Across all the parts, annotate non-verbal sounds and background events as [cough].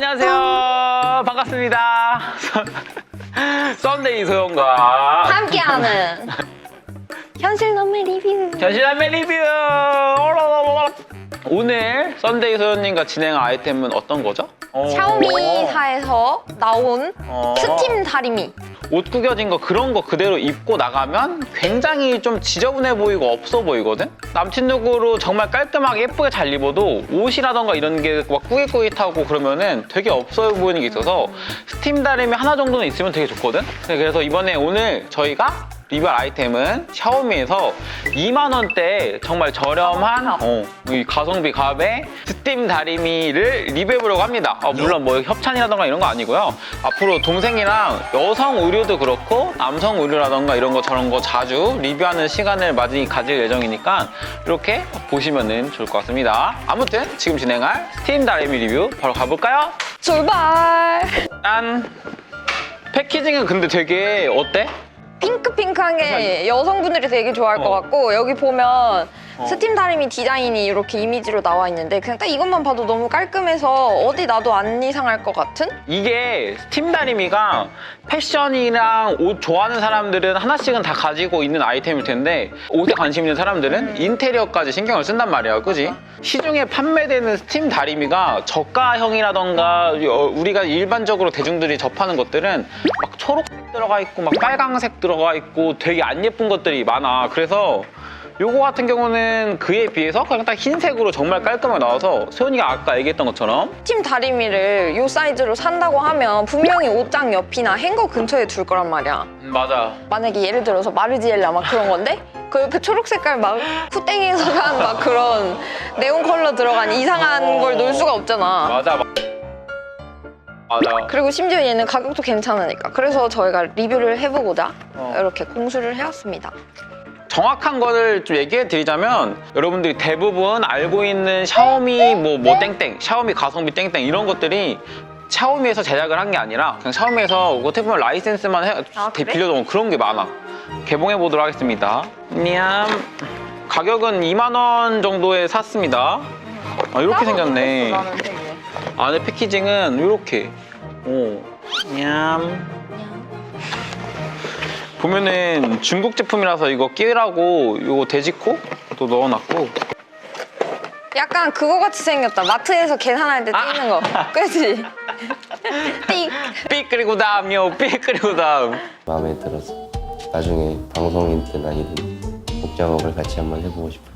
안녕하세요. 반갑습니다. [laughs] 썬데이 소영과 함께하는 현실 남매 리뷰. 현실남매 리뷰. 오 늘 썬데이 소영님과 진행한 아이템은 어떤 거죠? 어. 샤오미사에서 나온 어. 스팀 다리미. 옷 구겨진 거 그런 거 그대로 입고 나가면 굉장히 좀 지저분해 보이고 없어 보이거든? 남친 누구로 정말 깔끔하게 예쁘게 잘 입어도 옷이라던가 이런 게 막 꾸깃꾸깃하고 그러면은 되게 없어 보이는 게 있어서 스팀 다리미 하나 정도는 있으면 되게 좋거든? 네, 그래서 이번에 오늘 저희가 리뷰할 아이템은 샤오미에서 2만 원대 정말 저렴한 어, 이 가성비 갑의 스팀 다리미를 리뷰해보려고 합니다. 아, 물론 뭐 협찬이라던가 이런 거 아니고요. 앞으로 동생이랑 여성 의류도 그렇고 남성 의류라던가 이런 거 저런 거 자주 리뷰하는 시간을 많이 가질 예정이니까 이렇게 보시면 좋을 것 같습니다. 아무튼 지금 진행할 스팀 다리미 리뷰 바로 가볼까요? 출발. 짠! 패키징은 근데 되게 어때? 핑크핑크한 게 여성분들이 되게 좋아할 것 어. 같고 여기 보면 어. 스팀 다리미 디자인이 이렇게 이미지로 나와 있는데 그냥 딱 이것만 봐도 너무 깔끔해서 어디 놔도 안 이상할 것 같은? 이게 스팀 다리미가 패션이랑 옷 좋아하는 사람들은 하나씩은 다 가지고 있는 아이템일 텐데 옷에 관심 있는 사람들은 인테리어까지 신경을 쓴단 말이야 그지? 시중에 판매되는 스팀 다리미가 저가형이라던가 어, 우리가 일반적으로 대중들이 접하는 것들은 막 초록 색 들어가 있고 막 빨강색 들어가 있고 되게 안 예쁜 것들이 많아 그래서 요거 같은 경우는 그에 비해서 그냥 딱 흰색으로 정말 깔끔하게 나와서 소연이가 아까 얘기했던 것처럼 스팀 다리미를 이 사이즈로 산다고 하면 분명히 옷장 옆이나 행거 근처에 둘 거란 말이야. 음, 맞아 만약에 예를 들어서 마르지엘라 막 그런 건데 그 옆에 초록 색깔 막 쿠땡에서 산 막 그런 [laughs] 네온 컬러 들어간 이상한 걸 놓을 수가 없잖아. 맞아. 마- 맞아. 그리고 심지어 얘는 가격도 괜찮으니까 그래서 저희가 리뷰를 해보고자 어. 이렇게 공수를 해왔습니다. 정확한 거를 좀 얘기해 드리자면 여러분들이 대부분 알고 있는 샤오미 뭐 뭐 땡땡, 샤오미 가성비 땡땡 이런 것들이 샤오미에서 제작을 한 게 아니라 그냥 샤오미에서 어떻게 보면 라이센스만 해, 아, 그래? 빌려놓은 그런 게 많아. 개봉해 보도록 하겠습니다. 냠. 가격은 2만 원 정도에 샀습니다. 아, 이렇게 생겼네. 안에 패키징은 이렇게. 오. 냠. 보면은 중국 제품이라서 이거 끼라고 이거 돼지코 또 넣어놨고 약간 그거 같이 생겼다. 마트에서 계산할 때 아. 찍는 거. [laughs] 그치? 띡. 삑 그리고 다음요 삑 그리고 다음 마음에 들어서 나중에 방송이든 아니든 곡 작업을 같이 한번 해보고 싶어요.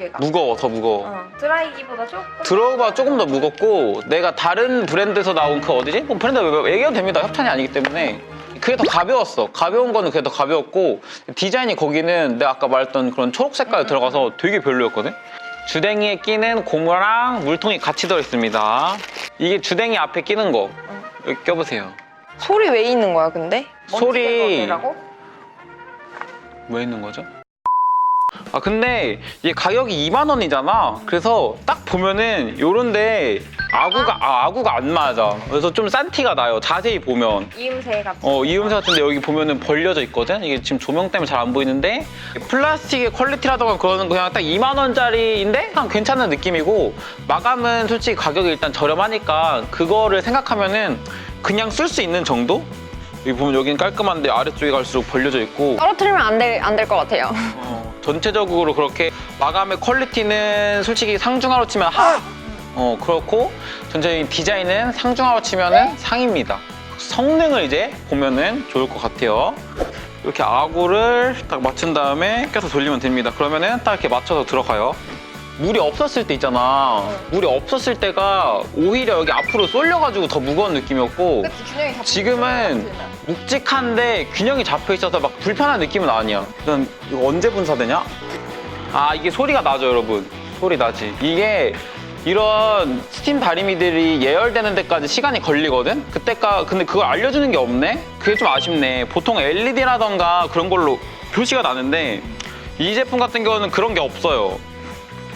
무게가. 무거워 더 무거워 어, 드라이기보다 조금. 들어봐 조금 더 무겁고 내가 다른 브랜드에서 나온 그 어디지? 뭐 브랜드 왜- 얘기해도 됩니다 협찬이 아니기 때문에 그게 더 가벼웠어 가벼운 거는 그게 더 가벼웠고 디자인이 거기는 내가 아까 말했던 그런 초록 색깔 들어가서 되게 별로였거든 주댕이에 끼는 고무랑 물통이 같이 들어있습니다 이게 주댕이 앞에 끼는 거 여기 껴보세요 소리 왜 있는 거야, 근데? 소리- 왜 있는 거죠? 아 근데 이게 가격이 2만 원이잖아. 그래서 딱 보면은 요런데 아구가 아, 아구가 안 맞아. 그래서 좀 싼 티가 나요. 자세히 보면. 이음새 같은. 어, 이음새 같은데 여기 보면은 벌려져 있거든. 이게 지금 조명 때문에 잘 안 보이는데 플라스틱의 퀄리티라던가 그거는 그냥 딱 2만 원짜리인데 그냥 괜찮은 느낌이고 마감은 솔직히 가격이 일단 저렴하니까 그거를 생각하면은 그냥 쓸 수 있는 정도? 여기 보면 여기는 깔끔한데 아래쪽에 갈수록 벌려져 있고 떨어뜨리면 안 될 안 될 것 같아요. 어, 전체적으로 그렇게 마감의 퀄리티는 솔직히 상중하로 치면 하. 어 그렇고 전체적인 디자인은 상중하로 치면은 상입니다. 성능을 이제 보면은 좋을 것 같아요. 이렇게 아구를 딱 맞춘 다음에 껴서 돌리면 됩니다. 그러면은 딱 이렇게 맞춰서 들어가요. 물이 없었을 때 있잖아. 물이 없었을 때가 오히려 여기 앞으로 쏠려가지고 더 무거운 느낌이었고 균형이 잡. 지금은 묵직한데 균형이 잡혀 있어서 막 불편한 느낌은 아니야. 일단 이거 언제 분사되냐? 아 이게 소리가 나죠, 여러분. 소리 나지. 이게 이런 스팀 다리미들이 예열되는 데까지 시간이 걸리거든. 그때까 근데 그걸 알려주는 게 없네. 그게 좀 아쉽네. 보통 LED라던가 그런 걸로 표시가 나는데 이 제품 같은 경우는 그런 게 없어요.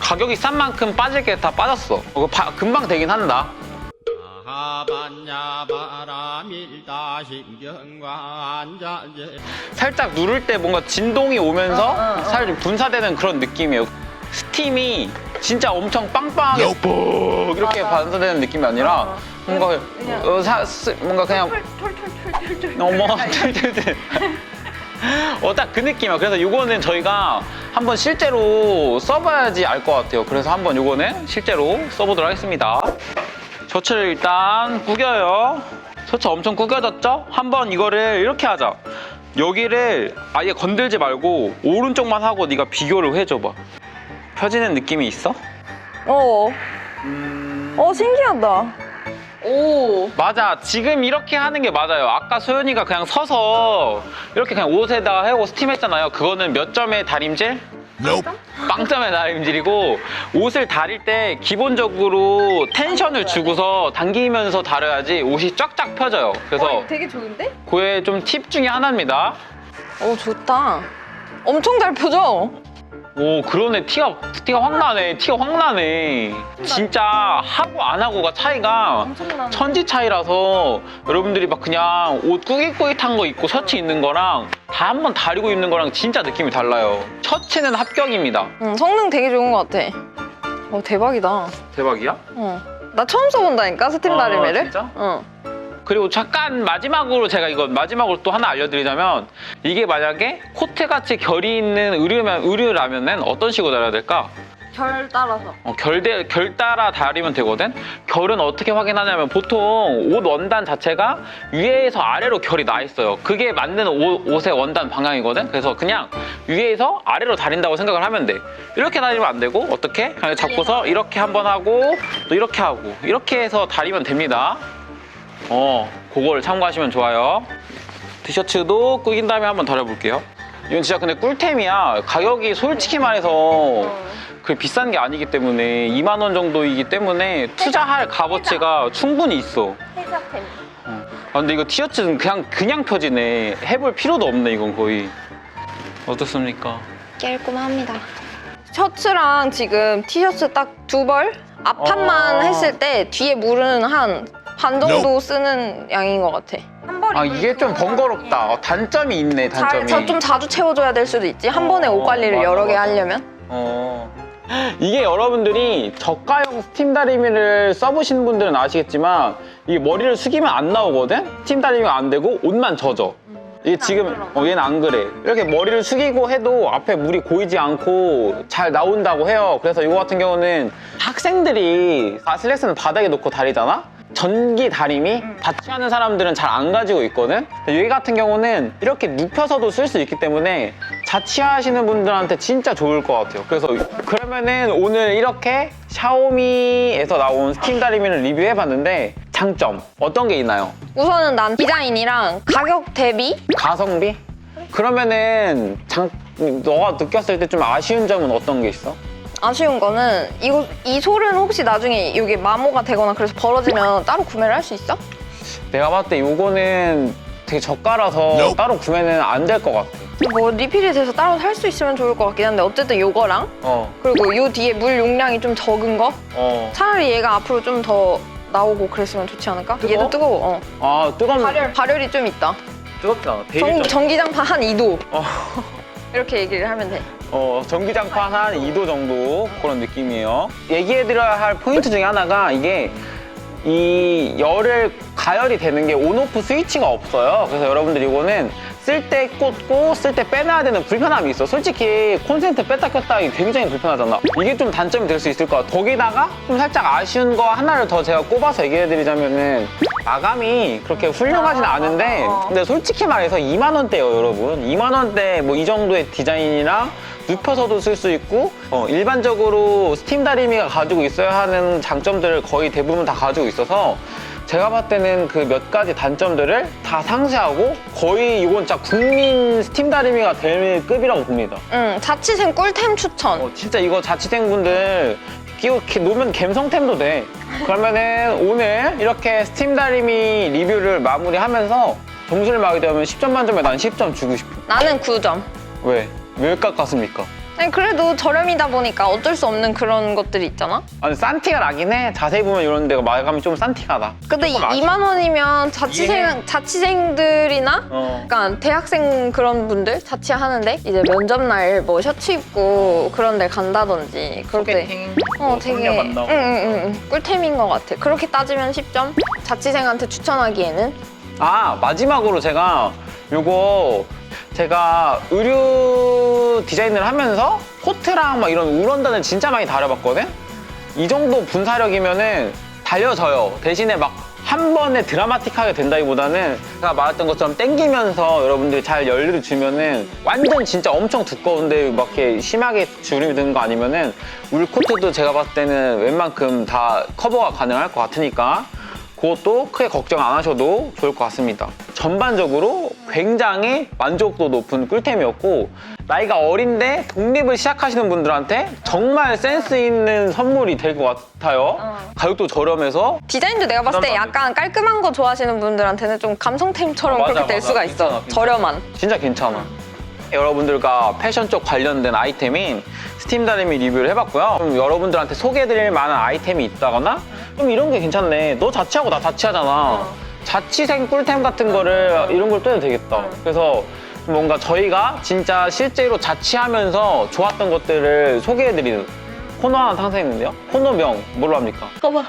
가격이 싼 만큼 빠질 게 다 빠졌어. 그거 바- 금방 되긴 한다. 살짝 누를 때 뭔가 진동이 오면서 어, 어, 어. 살짝 분사되는 그런 느낌이에요. 스팀이 진짜 엄청 빵빵하게 뻑 이렇게. 반사되는 느낌이 아니라 어. 뭔가 어, 사, 쓰- 뭔가 그냥 어머 툴툴툴 어딱 그 느낌이야 그래서 이거는 저희가 한번 실제로 써봐야지 알 것 같아요 그래서 한번 이거는 실제로 써보도록 하겠습니다 셔츠를 일단 구겨요 셔츠 엄청 구겨졌죠? 한번 이거를 이렇게 하자 여기를 아예 건들지 말고 오른쪽만 하고 네가 비교를 해줘봐 펴지는 느낌이 있어? 어. 어, 신기하다. 오. 맞아. 지금 이렇게 하는 게 맞아요. 아까 소연이가 그냥 서서 이렇게 그냥 옷에다가 해고 스팀했잖아요. 그거는 몇 점의 다림질? 빵점의 다림질이고 옷을 다릴 때 기본적으로 텐션을 주고서 당기면서 다려야지 옷이 쫙쫙 펴져요. 그래서 되게 좋은데? 그게 좀 팁 중에 하나입니다. 오, 좋다. 엄청 잘 펴져. 오 그러네 티가 티가 확 나네 티가 확 나네 진짜 하고 안 하고가 차이가 엄청나네. 천지 차이라서 여러분들이 막 그냥 옷 꾸깃꾸깃한 거 입고 셔츠 입는 거랑 다 한번 다리고 입는 거랑 진짜 느낌이 달라요 셔츠는 합격입니다 응, 성능 되게 좋은 것 같아. 어, 대박이다. 대박이야? 어. 나 처음 써본다니까, 스팀 아, 다리미를. 진짜? 응. 그리고 잠깐 마지막으로 제가 이거 마지막으로 또 하나 알려드리자면 이게 만약에 코트같이 결이 있는 의류면 의류라면은 어떤 식으로 달아야 될까? 결 따라서. 어, 결대, 결 따라 다리면 되거든? 결은 어떻게 확인하냐면 보통 옷 원단 자체가 위에서 아래로 결이 나 있어요. 그게 맞는 옷, 옷의 원단 방향이거든? 그래서 그냥 위에서 아래로 다린다고 생각을 하면 돼. 이렇게 다리면 안 되고, 어떻게? 그냥 잡고서 이렇게 한 번 하고, 또 이렇게 하고, 이렇게 해서 다리면 됩니다. 어, 그걸 참고하시면 좋아요. 티셔츠도 꾸긴 다음에 한번 다려볼게요. 이건 진짜 근데 꿀템이야. 가격이 솔직히 말해서 그 비싼 게 아니기 때문에 2만 원 정도이기 때문에 투자할 값어치가 충분히 있어. 회사템. 아, 근데 이거 티셔츠는 그냥 그냥 펴지네. 해볼 필요도 없네 이건 거의. 어떻습니까? 깔끔합니다. 셔츠랑 지금 티셔츠 딱 두 벌? 앞판만 어. 했을 때 뒤에 물은 한 반 정도 쓰는 양인 것 같아. 한 벌이 아 이게 좀 번거롭다. 어, 단점이 있네 단점이. 잘, 좀 자주 채워줘야 될 수도 있지. 한 번에 어, 옷 관리를 맞아, 여러 개 맞아. 하려면. 어. [gasps] 이게 여러분들이 저가형 스팀 다리미를 써보신 분들은 아시겠지만 이게 머리를 숙이면 안 나오거든? 스팀 다리미가 안 되고 옷만 젖어. 이게 지금 어, 얘는 안 그래. 이렇게 머리를 숙이고 해도 앞에 물이 고이지 않고 잘 나온다고 해요. 그래서 이거 같은 경우는 학생들이 아슬렉스는 바닥에 놓고 다리잖아? 전기 다리미 자취하는 사람들은 잘 안 가지고 있거든. 여기 같은 경우는 이렇게 눕혀서도 쓸 수 있기 때문에 자취하시는 분들한테 진짜 좋을 것 같아요. 그래서 그러면은 오늘 이렇게 샤오미에서 나온 스팀 다리미를 리뷰해봤는데 장점 어떤 게 있나요? 우선은 난 디자인이랑 가격 대비 가성비? 그러면은 장 너가 느꼈을 때 좀 아쉬운 점은 어떤 게 있어? 아쉬운 거는 이거 이 솔은 혹시 나중에 이게 마모가 되거나 그래서 벌어지면 따로 구매를 할 수 있어? 내가 봤을 때 이거는 되게 저가라서 따로 구매는 안 될 것 같아. 뭐 리필이 돼서 따로 살 수 있으면 좋을 것 같긴 한데 어쨌든 이거랑 어, 그리고 요 뒤에 물 용량이 좀 적은 거 어. 차라리 얘가 앞으로 좀 더 나오고 그랬으면 좋지 않을까? 뜨거워? 얘도 뜨거워. 어. 아 뜨거운 발열 발열이 좀 있다. 뜨겁다. 전. 전기장판 한 2도 어. [laughs] 이렇게 얘기를 하면 돼. 어, 전기장판 한 2도 정도 그런 느낌이에요. 얘기해드려야 할 포인트 중에 하나가 이게 이 열을 가열이 되는 게 온오프 스위치가 없어요. 그래서 여러분들 이거는 쓸 때 꽂고 쓸 때 빼놔야 되는 불편함이 있어. 솔직히 콘센트 뺐다 켰다 하기 굉장히 불편하잖아. 이게 좀 단점이 될 수 있을 것 같아. 거기다가 좀 살짝 아쉬운 거 하나를 더 제가 꼽아서 얘기해드리자면은 마감이 그렇게 훌륭하진 않은데 근데 솔직히 말해서 2만 원대예요 여러분 2만 원대 뭐 이 정도의 디자인이랑 눕혀서도 쓸 수 있고 어, 일반적으로 스팀 다리미가 가지고 있어야 하는 장점들을 거의 대부분 다 가지고 있어서 제가 봤을 때는 그 몇 가지 단점들을 다 상쇄하고 거의 이건 진짜 국민 스팀 다리미가 될 급이라고 봅니다 응, 자취생 꿀템 추천. 어, 진짜 이거 자취생분들 끼워 이렇게 놓으면 갬성템도 돼. 그러면은 오늘 이렇게 스팀 다리미 리뷰를 마무리하면서 점수를 매게 되면 10점 만점에 난 10점 주고 싶어. 나는 9점. 왜? 왜 깎았습니까? 아니, 그래도 저렴이다 보니까 어쩔 수 없는 그런 것들이 있잖아. 아니 싼 티가 나긴 해. 자세히 보면 이런 데가 마감이 좀 싼 티가 나. 근데 조금 아쉽- 2만 원이면 이해해. 자취생 자취생들이나 어. 약간 대학생 그런 분들 자취하는데 이제 면접 날 뭐 셔츠 입고 그런 데 간다든지 그럴 때 소개팅, 어뭐 되게 손녀 만나고. 응 응 응 꿀템인 것 같아. 그렇게 따지면 10점. 자취생한테 추천하기에는 아 마지막으로 제가 요거 제가 의류 디자인을 하면서 코트랑 막 이런 울원단을 진짜 많이 다려봤거든. 이 정도 분사력이면은 달려져요. 대신에 막 한 번에 드라마틱하게 된다기보다는 제가 말했던 것처럼 땡기면서 여러분들이 잘 열리를 주면은 완전 진짜 엄청 두꺼운데 막 이렇게 심하게 주름이 드는 거 아니면은 울 코트도 제가 봤을 때는 웬만큼 다 커버가 가능할 것 같으니까 그것도 크게 걱정 안 하셔도 좋을 것 같습니다. 전반적으로 굉장히 만족도 높은 꿀템이었고 나이가 어린데 독립을 시작하시는 분들한테 정말 센스 있는 선물이 될 것 같아요. 가격도 저렴해서 디자인도 내가 봤을 때 약간 깔끔한 거 좋아하시는 분들한테는 좀 감성템처럼 어, 맞아, 그렇게 될 맞아. 수가 있어. 괜찮아, 괜찮아. 저렴한. 진짜 괜찮아. 여러분들과 패션 쪽 관련된 아이템인 스팀 다리미 리뷰를 해봤고요. 좀 여러분들한테 소개해드릴 만한 아이템이 있다거나 좀 이런 게 괜찮네. 너 자취하고 나 자취하잖아. 자취생 꿀템 같은 거를 이런 걸 떠도 되겠다. 그래서 뭔가 저희가 진짜 실제로 자취하면서 좋았던 것들을 소개해드리는 코너 하나 탄생했는데요. 코너명 뭘로 합니까? 봐봐.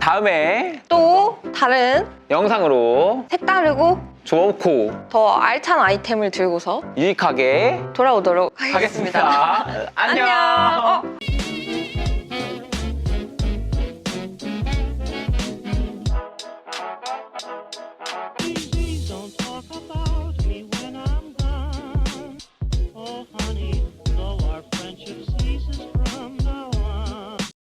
다음에 또 다른 영상으로 색다르고 좋고 더 알찬 아이템을 들고서 유익하게 돌아오도록 하겠습니다. 하겠습니다. [laughs] 안녕. 안녕. 어,